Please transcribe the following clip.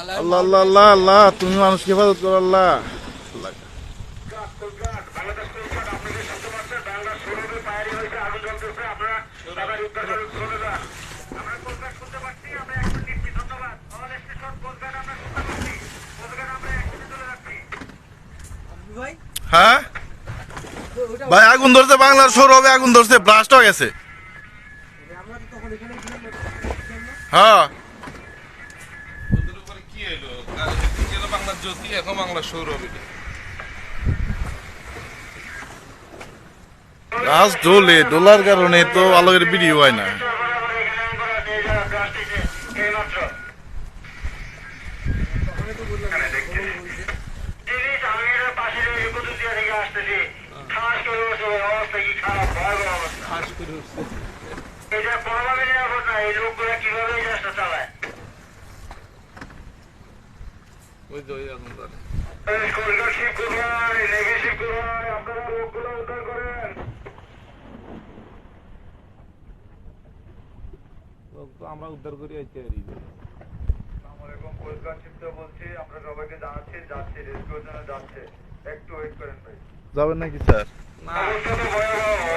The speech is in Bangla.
আল্লাহ আল্লাহ আল্লাহ আল্লাহ তুমি মানুষকে হেফাজত করো আল্লাহ। হ্যাঁ? ভাই আগুন ধরছে বাংলার সৌরভে আগুন ধরছে ব্লাস্ট হয়ে গেছে। হ্যাঁ। জ্যোতি এখন বাংলার সৌরভ। গাছ ডোলে ডোলার কারণে তো আলোকের ভিডিও হয় না। এটা নিরাপদ না এই লোকগুলো কীভাবে এই চালায়? আমরা উদ্ধার করে বলছি আমরা সবাইকে জানাচ্ছি যাচ্ছি রেস্কিউর জন্য যাচ্ছে। একটু ওয়েট করেন ভাই। যাবেন নাকি স্যার? না।